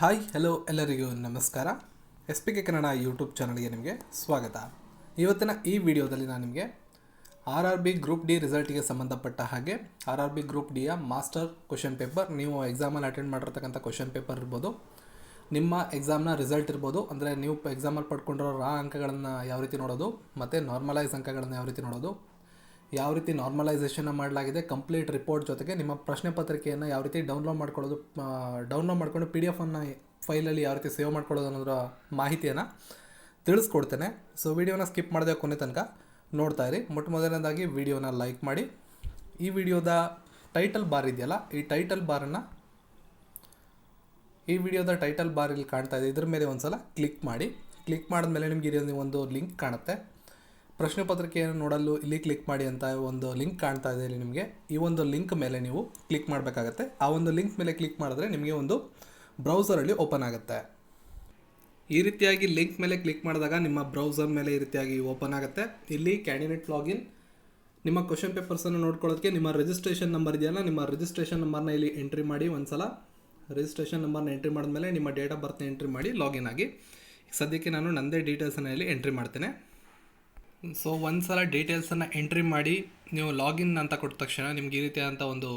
Hi hello ಎಲ್ಲರಿಗೂ ನಮಸ್ಕಾರ. S P K Kannada YouTube ಚಾನಲ್ಗೆ ನಿಮಗೆ ಸ್ವಾಗತ. ಇವತ್ತಿನ ಈ ವಿಡಿಯೋದಲ್ಲಿ ನಾನು ನಿಮಗೆ R R B group D ರಿಸಲ್ಟಿಗೆ ಸಂಬಂಧಪಟ್ಟ ಹಾಗೆ ಆರ್ ಆರ್ ಬಿ ಗ್ರೂಪ್ ಡಿಯ ಮಾಸ್ಟರ್ ಕ್ವಶನ್ ಪೇಪರ್ ನೀವು ಎಕ್ಸಾಮಲ್ಲಿ ಅಟೆಂಡ್ ಮಾಡಿರ್ತಕ್ಕಂಥ ಕ್ವಶನ್ ಪೇಪರ್ ಇರ್ಬೋದು, ನಿಮ್ಮ ಎಕ್ಸಾಮ್ನ ರಿಸಲ್ಟ್ ಇರ್ಬೋದು, ಅಂದರೆ ನೀವು ಎಕ್ಸಾಮಲ್ಲಿ ಪಡ್ಕೊಂಡಿರೋ ರಾ ಅಂಕಗಳನ್ನು ಯಾವ ರೀತಿ ನೋಡೋದು, ಮತ್ತು ನಾರ್ಮಲೈಸ್ ಅಂಕಗಳನ್ನು ಯಾವ ರೀತಿ ನೋಡೋದು ಯಾವ ರೀತಿ ನಾರ್ಮಲೈಸೇಷನ್ನ ಮಾಡಲಾಗಿದೆ ಕಂಪ್ಲೀಟ್ ರಿಪೋರ್ಟ್ ಜೊತೆಗೆ ನಿಮ್ಮ ಪ್ರಶ್ನೆ ಪತ್ರಿಕೆಯನ್ನು ಯಾವ ರೀತಿ ಡೌನ್ಲೋಡ್ ಮಾಡ್ಕೊಳ್ಳೋದು ಡೌನ್ಲೋಡ್ ಮಾಡ್ಕೊಂಡು ಪಿ ಡಿ ಎಫನ್ನು ಫೈಲಲ್ಲಿ ಯಾವ ರೀತಿ ಸೇವ್ ಮಾಡ್ಕೊಳ್ಳೋದು ಅನ್ನೋದರ ಮಾಹಿತಿಯನ್ನು ತಿಳಿಸ್ಕೊಡ್ತೇನೆ. ಸೊ ವಿಡಿಯೋನ ಸ್ಕಿಪ್ ಮಾಡಿದೆ ಕೊನೆ ತನಕ ನೋಡ್ತಾ ಇರಿ. ಮೊಟ್ಟ ಮೊದಲನೇದಾಗಿ ವಿಡಿಯೋನ ಲೈಕ್ ಮಾಡಿ. ಈ ವಿಡಿಯೋದ ಟೈಟಲ್ ಬಾರ್ ಇದೆಯಲ್ಲ, ಈ ಟೈಟಲ್ ಬಾರನ್ನು ಈ ವಿಡಿಯೋದ ಟೈಟಲ್ ಬಾರ್ ಇಲ್ಲಿ ಕಾಣ್ತಾ ಇದೆ. ಇದ್ರ ಮೇಲೆ ಒಂದು ಸಲ ಕ್ಲಿಕ್ ಮಾಡಿ. ಕ್ಲಿಕ್ ಮಾಡಿದ್ಮೇಲೆ ನಿಮಗೆ ಒಂದು ಲಿಂಕ್ ಕಾಣುತ್ತೆ. ಪ್ರಶ್ನೆ ಪತ್ರಿಕೆಯನ್ನು ನೋಡಲು ಇಲ್ಲಿ ಕ್ಲಿಕ್ ಮಾಡಿ ಅಂತ ಒಂದು ಲಿಂಕ್ ಕಾಣ್ತಾ ಇದೆ ಇಲ್ಲಿ ನಿಮಗೆ. ಈ ಒಂದು ಲಿಂಕ್ ಮೇಲೆ ನೀವು ಕ್ಲಿಕ್ ಮಾಡಬೇಕಾಗತ್ತೆ. ಆ ಒಂದು ಲಿಂಕ್ ಮೇಲೆ ಕ್ಲಿಕ್ ಮಾಡಿದ್ರೆ ನಿಮಗೆ ಒಂದು ಬ್ರೌಸರಲ್ಲಿ ಓಪನ್ ಆಗುತ್ತೆ. ಈ ರೀತಿಯಾಗಿ ಲಿಂಕ್ ಮೇಲೆ ಕ್ಲಿಕ್ ಮಾಡಿದಾಗ ನಿಮ್ಮ ಬ್ರೌಸರ್ ಮೇಲೆ ಈ ರೀತಿಯಾಗಿ ಓಪನ್ ಆಗುತ್ತೆ. ಇಲ್ಲಿ ಕ್ಯಾಂಡಿಡೇಟ್ ಲಾಗಿನ್ ನಿಮ್ಮ ಕ್ವಶನ್ ಪೇಪರ್ಸನ್ನು ನೋಡ್ಕೊಳ್ಳೋದಕ್ಕೆ ನಿಮ್ಮ ರಿಜಿಸ್ಟ್ರೇಷನ್ ನಂಬರ್ ಇದೆಯಲ್ಲ, ನಿಮ್ಮ ರಿಜಿಸ್ಟ್ರೇಷನ್ ನಂಬರ್ನ ಇಲ್ಲಿ ಎಂಟ್ರಿ ಮಾಡಿ ಒಂದ್ಸಲ. ರಿಜಿಸ್ಟ್ರೇಷನ್ ನಂಬರ್ನ ಎಂಟ್ರಿ ಮಾಡಿದ್ಮೇಲೆ ನಿಮ್ಮ ಡೇಟ್ ಆಫ್ ಬರ್ತ್ನ ಎಂಟ್ರಿ ಮಾಡಿ ಲಾಗಿನ್ ಆಗಿ. ಸದ್ಯಕ್ಕೆ ನಾನು ನನ್ನದೇ ಡೀಟೇಲ್ಸನ್ನು ಇಲ್ಲಿ ಎಂಟ್ರಿ ಮಾಡ್ತೇನೆ. ಸೊ ಒಂದು ಸಲ ಡೀಟೇಲ್ಸನ್ನು ಎಂಟ್ರಿ ಮಾಡಿ, ನೀವು ಲಾಗಿನ್ ಅಂತ ಕೊಟ್ಟ ತಕ್ಷಣ ನಿಮ್ಗೆ ಈ ರೀತಿಯಾದಂಥ ಒಂದು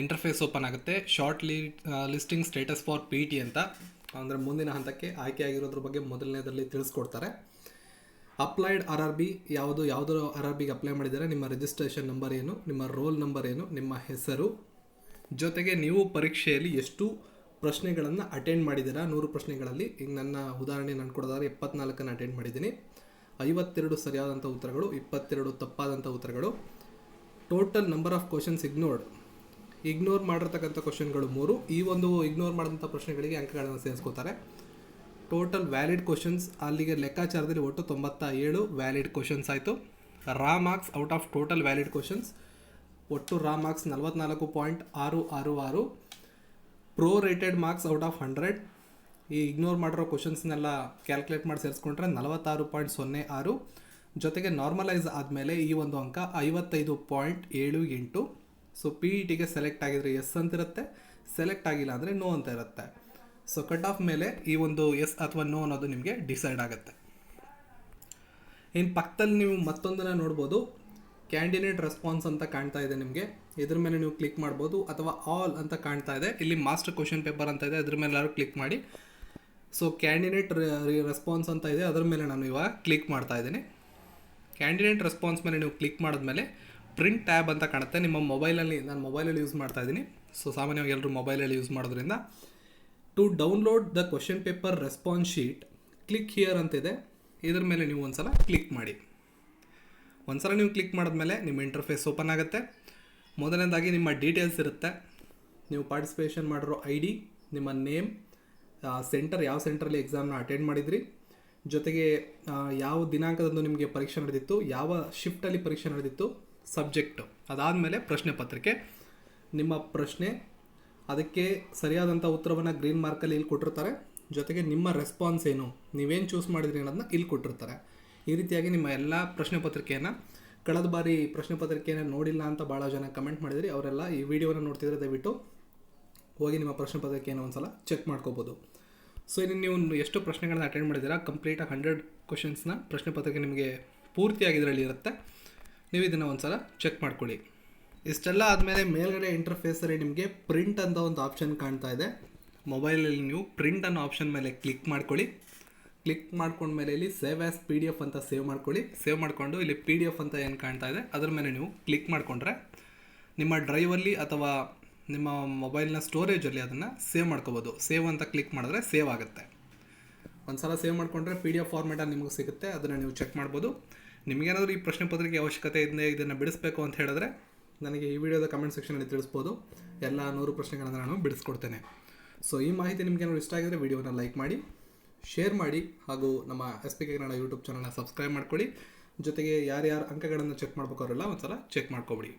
ಇಂಟರ್ಫೇಸ್ ಓಪನ್ ಆಗುತ್ತೆ. Short Lee listing status for P T ಅಂತ. ಅಂದರೆ ಮುಂದಿನ ಹಂತಕ್ಕೆ ಆಯ್ಕೆ ಆಗಿರೋದ್ರ ಬಗ್ಗೆ ಮೊದಲನೇದರಲ್ಲಿ ತಿಳಿಸ್ಕೊಡ್ತಾರೆ. ಅಪ್ಲೈಡ್ ಆರ್ ಆರ್ ಬಿ ಯಾವುದು ಯಾವುದೋ ಆರ್ ಆರ್ ಬಿಗೆ ಅಪ್ಲೈ ಮಾಡಿದರೆ ನಿಮ್ಮ ರಿಜಿಸ್ಟ್ರೇಷನ್ ನಂಬರ್ ಏನು? ನಿಮ್ಮ ರೋಲ್ ನಂಬರ್ ಏನು? ನಿಮ್ಮ ಹೆಸರು? ಜೊತೆಗೆ ನೀವು ಪರೀಕ್ಷೆಯಲ್ಲಿ ಎಷ್ಟು ಪ್ರಶ್ನೆಗಳನ್ನು ಅಟೆಂಡ್ ಮಾಡಿದ್ದೀರಾ? ನೂರು ಪ್ರಶ್ನೆಗಳಲ್ಲಿ. ಈಗ ನನ್ನ ಉದಾಹರಣೆ ನಾನು ಕೊಡೋದಾದ್ರೆ ಎಪ್ಪತ್ನಾಲ್ಕನ್ನು ಅಟೆಂಡ್ ಮಾಡಿದ್ದೀನಿ. ಐವತ್ತೆರಡು ಸರಿಯಾದಂಥ ಉತ್ತರಗಳು, ಇಪ್ಪತ್ತೆರಡು ತಪ್ಪಾದಂಥ ಉತ್ತರಗಳು. Total number of questions ignored ignore ಮಾಡಿರ್ತಕ್ಕಂಥ ಕ್ವಶನ್ಗಳು ಮೂರು. ಈ ಒಂದು ಇಗ್ನೋರ್ ಮಾಡಿದಂಥ ಪ್ರಶ್ನೆಗಳಿಗೆ ಅಂಕಗಳನ್ನು ಸೇರಿಸ್ಕೋತಾರೆ. ಟೋಟಲ್ ವ್ಯಾಲಿಡ್ ಕ್ವಶನ್ಸ್ ಅಲ್ಲಿಗೆ ಲೆಕ್ಕಾಚಾರದಲ್ಲಿ ಒಟ್ಟು ತೊಂಬತ್ತ ಏಳು ವ್ಯಾಲಿಡ್ ಕ್ವಶನ್ಸ್ ಆಯಿತು. Raw marks out of total valid questions ಒಟ್ಟು ರಾ ಮಾರ್ಕ್ಸ್ ನಲವತ್ತ್ನಾಲ್ಕು ಪಾಯಿಂಟ್ ಆರು ಆರು ಆರು. Prorated marks out of hundred ಈ ಇಗ್ನೋರ್ ಮಾಡಿರೋ ಕ್ವಶನ್ಸ್ನೆಲ್ಲ ಕ್ಯಾಲ್ಕುಲೇಟ್ ಮಾಡಿ ಸೇರಿಸ್ಕೊಂಡ್ರೆ ನಲವತ್ತಾರು ಪಾಯಿಂಟ್ ಸೊನ್ನೆ ಆರು ಜೊತೆಗೆ ನಾರ್ಮಲೈಸ್ ಆದಮೇಲೆ ಈ ಒಂದು ಅಂಕ ಐವತ್ತೈದು ಪಾಯಿಂಟ್ ಏಳು ಎಂಟು. ಸೊ ಪಿ ಇ ಟಿಗೆ ಸೆಲೆಕ್ಟ್ ಆಗಿದ್ರೆ ಎಸ್ ಅಂತಿರುತ್ತೆ ಸೆಲೆಕ್ಟ್ ಆಗಿಲ್ಲ ಅಂದರೆ ನೋ ಅಂತ ಇರುತ್ತೆ ಸೊ ಕಟ್ ಆಫ್ ಮೇಲೆ ಈ ಒಂದು ಎಸ್ ಅಥವಾ ನೋ ಅನ್ನೋದು ನಿಮಗೆ ಡಿಸೈಡ್ ಆಗುತ್ತೆ. ಇನ್ನು ಪಕ್ಕದಲ್ಲಿ ನೀವು ಮತ್ತೊಂದನ್ನು ನೋಡ್ಬೋದು. ಕ್ಯಾಂಡಿಡೇಟ್ ರೆಸ್ಪಾನ್ಸ್ ಅಂತ ಕಾಣ್ತಾ ಇದೆ ನಿಮಗೆ. ಇದ್ರ ಮೇಲೆ ನೀವು ಕ್ಲಿಕ್ ಮಾಡ್ಬೋದು ಅಥವಾ ಆಲ್ ಅಂತ ಕಾಣ್ತಾ ಇದೆ. ಇಲ್ಲಿ ಮಾಸ್ಟರ್ ಕ್ವಶನ್ ಪೇಪರ್ ಅಂತ ಇದೆ. ಅದ್ರ ಮೇಲೆ ಎಲ್ಲರೂ ಕ್ಲಿಕ್ ಮಾಡಿ. ಸೊ ಕ್ಯಾಂಡಿಡೇಟ್ ರೆಸ್ಪಾನ್ಸ್ ಅಂತ ಇದೆ. ಅದರ ಮೇಲೆ ನಾನು ಇವಾಗ ಕ್ಲಿಕ್ ಮಾಡ್ತಾ ಇದ್ದೀನಿ. ಕ್ಯಾಂಡಿಡೇಟ್ ರೆಸ್ಪಾನ್ಸ್ ಮೇಲೆ ನೀವು ಕ್ಲಿಕ್ ಮಾಡಿದ್ಮೇಲೆ ಪ್ರಿಂಟ್ ಟ್ಯಾಬ್ ಅಂತ ಕಾಣುತ್ತೆ. ನಿಮ್ಮ ಮೊಬೈಲಲ್ಲಿ ನಾನು ಮೊಬೈಲಲ್ಲಿ ಯೂಸ್ ಮಾಡ್ತಾ ಇದ್ದೀನಿ. ಸೊ ಸಾಮಾನ್ಯವಾಗಿ ಎಲ್ಲರೂ ಮೊಬೈಲಲ್ಲಿ ಯೂಸ್ ಮಾಡೋದ್ರಿಂದ. To download the question paper response sheet click here ಅಂತಿದೆ ಇದರ ಮೇಲೆ ನೀವು ಒಂದು ಸಲ ಕ್ಲಿಕ್ ಮಾಡಿ. ಒಂದ್ಸಲ ನೀವು ಕ್ಲಿಕ್ ಮಾಡಿದ್ಮೇಲೆ ನಿಮ್ಮ ಇಂಟರ್ಫೇಸ್ ಓಪನ್ ಆಗುತ್ತೆ. ಮೊದಲನೇದಾಗಿ ನಿಮ್ಮ ಡೀಟೇಲ್ಸ್ ಇರುತ್ತೆ. ನೀವು ಪಾರ್ಟಿಸಿಪೇಷನ್ ಮಾಡಿರೋ ಐ ಡಿ ನಿಮ್ಮ ನೇಮ್ ಸೆಂಟರ್ ಯಾವ ಸೆಂಟ್ರಲ್ಲಿ ಎಕ್ಸಾಮ್ನ ಅಟೆಂಡ್ ಮಾಡಿದ್ರಿ? ಜೊತೆಗೆ ಯಾವ ದಿನಾಂಕದಂದು ನಿಮಗೆ ಪರೀಕ್ಷೆ ನಡೆದಿತ್ತು? ಯಾವ ಶಿಫ್ಟಲ್ಲಿ ಪರೀಕ್ಷೆ ನಡೆದಿತ್ತು? ಸಬ್ಜೆಕ್ಟು ಅದಾದಮೇಲೆ ಪ್ರಶ್ನೆ ಪತ್ರಿಕೆ. ನಿಮ್ಮ ಪ್ರಶ್ನೆ, ಅದಕ್ಕೆ ಸರಿಯಾದಂಥ ಉತ್ತರವನ್ನು ಗ್ರೀನ್ ಮಾರ್ಕಲ್ಲಿ ಇಲ್ಲಿ ಕೊಟ್ಟಿರ್ತಾರೆ. ಜೊತೆಗೆ ನಿಮ್ಮ ರೆಸ್ಪಾನ್ಸ್ ಏನು? ನೀವೇನು ಚೂಸ್ ಮಾಡಿದ್ರಿ ಅನ್ನೋದನ್ನ ಇಲ್ಲಿ ಕೊಟ್ಟಿರ್ತಾರೆ. ಈ ರೀತಿಯಾಗಿ ನಿಮ್ಮ ಎಲ್ಲ ಪ್ರಶ್ನೆ ಪತ್ರಿಕೆಯನ್ನು, ಕಳೆದ ಬಾರಿ ಪ್ರಶ್ನೆ ಪತ್ರಿಕೆಯನ್ನು ನೋಡಿಲ್ಲ ಅಂತ ಭಾಳ ಜನ ಕಮೆಂಟ್ ಮಾಡಿದ್ರಿ. ಅವರೆಲ್ಲ ಈ ವಿಡಿಯೋನ ನೋಡ್ತಿದ್ರೆ ದಯವಿಟ್ಟು ಹೋಗಿ ನಿಮ್ಮ ಪ್ರಶ್ನೆ ಪತ್ರಿಕೆಯನ್ನು ಒಂದ್ಸಲ ಚೆಕ್ ಮಾಡ್ಕೋಬೋದು. ಸೊ ಇನ್ನು ನೀವು ಎಷ್ಟು ಪ್ರಶ್ನೆಗಳನ್ನ ಅಟೆಂಡ್ ಮಾಡಿದ್ದೀರಾ. ಕಂಪ್ಲೀಟಾಗಿ ಹಂಡ್ರೆಡ್ ಕ್ವಶನ್ಸ್ನ ಪ್ರಶ್ನೆ ಪತ್ರಿಕೆ ನಿಮಗೆ ಪೂರ್ತಿಯಾಗಿ ಇದರಲ್ಲಿ ಇರುತ್ತೆ. ನೀವು ಇದನ್ನು ಒಂದ್ಸಲ ಚೆಕ್ ಮಾಡ್ಕೊಳ್ಳಿ. ಇಷ್ಟೆಲ್ಲ ಆದಮೇಲೆ ಮೇಲ್ಗಡೆ ಇಂಟರ್ಫೇಸಲ್ಲಿ ನಿಮಗೆ ಪ್ರಿಂಟ್ ಅಂತ ಒಂದು ಆಪ್ಷನ್ ಕಾಣ್ತಾ ಇದೆ. ಮೊಬೈಲಲ್ಲಿ ನೀವು ಪ್ರಿಂಟ್ ಅನ್ನೋ ಆಪ್ಷನ್ ಮೇಲೆ ಕ್ಲಿಕ್ ಮಾಡ್ಕೊಳ್ಳಿ. ಕ್ಲಿಕ್ ಮಾಡ್ಕೊಂಡ್ಮೇಲೆ ಇಲ್ಲಿ save as P D F ಅಂತ ಸೇವ್ ಮಾಡ್ಕೊಳ್ಳಿ. ಸೇವ್ ಮಾಡಿಕೊಂಡು ಇಲ್ಲಿ ಪಿ ಡಿ ಎಫ್ ಅಂತ ಏನು ಕಾಣ್ತಾ ಇದೆ, ಅದ್ರ ಮೇಲೆ ನೀವು ಕ್ಲಿಕ್ ಮಾಡಿಕೊಂಡ್ರೆ ನಿಮ್ಮ ಡ್ರೈವಲ್ಲಿ ಅಥವಾ ನಿಮ್ಮ ಮೊಬೈಲ್ನ ಸ್ಟೋರೇಜಲ್ಲಿ ಅದನ್ನು ಸೇವ್ ಮಾಡ್ಕೋಬೋದು. ಸೇವ್ ಅಂತ ಕ್ಲಿಕ್ ಮಾಡಿದ್ರೆ ಸೇವ್ ಆಗುತ್ತೆ. ಒಂದು ಸಲ ಸೇವ್ ಮಾಡಿಕೊಂಡ್ರೆ ಪಿ ಡಿ ಎಫ್ ಫಾರ್ಮೇಟಲ್ಲಿ ನಿಮಗೆ ಸಿಗುತ್ತೆ. ಅದನ್ನು ನೀವು ಚೆಕ್ ಮಾಡ್ಬೋದು. ನಿಮಗೇನಾದರೂ ಈ ಪ್ರಶ್ನೆ ಪತ್ರಿಕೆ ಅವಶ್ಯಕತೆ ಇದೆ ಇದನ್ನು ಬಿಡಿಸ್ಬೇಕು ಅಂತ ಹೇಳಿದ್ರೆ ನನಗೆ ಈ ವಿಡಿಯೋದ ಕಮೆಂಟ್ ಸೆಕ್ಷನಲ್ಲಿ ತಿಳಿಸ್ಬೋದು. ಎಲ್ಲ ನೂರು ಪ್ರಶ್ನೆಗಳನ್ನು ನಾನು ಬಿಡಿಸ್ಕೊಡ್ತೇನೆ. ಸೊ ಈ ಮಾಹಿತಿ ನಿಮಗೇನಾದ್ರು ಇಷ್ಟ ಆಗಿದ್ರೆ ವಿಡಿಯೋನ ಲೈಕ್ ಮಾಡಿ ಶೇರ್ ಮಾಡಿ, ಹಾಗೂ ನಮ್ಮ S P K Kannada YouTube ಚಾನಲ್ನ ಸಬ್ಸ್ಕ್ರೈಬ್ ಮಾಡ್ಕೊಳ್ಳಿ. ಜೊತೆಗೆ ಯಾರ್ಯಾರು ಅಂಕಗಳನ್ನು ಚೆಕ್ ಮಾಡ್ಬೇಕಾರೆಲ್ಲ ಒಂದು ಸಲ ಚೆಕ್ ಮಾಡ್ಕೊಬಿಡಿ.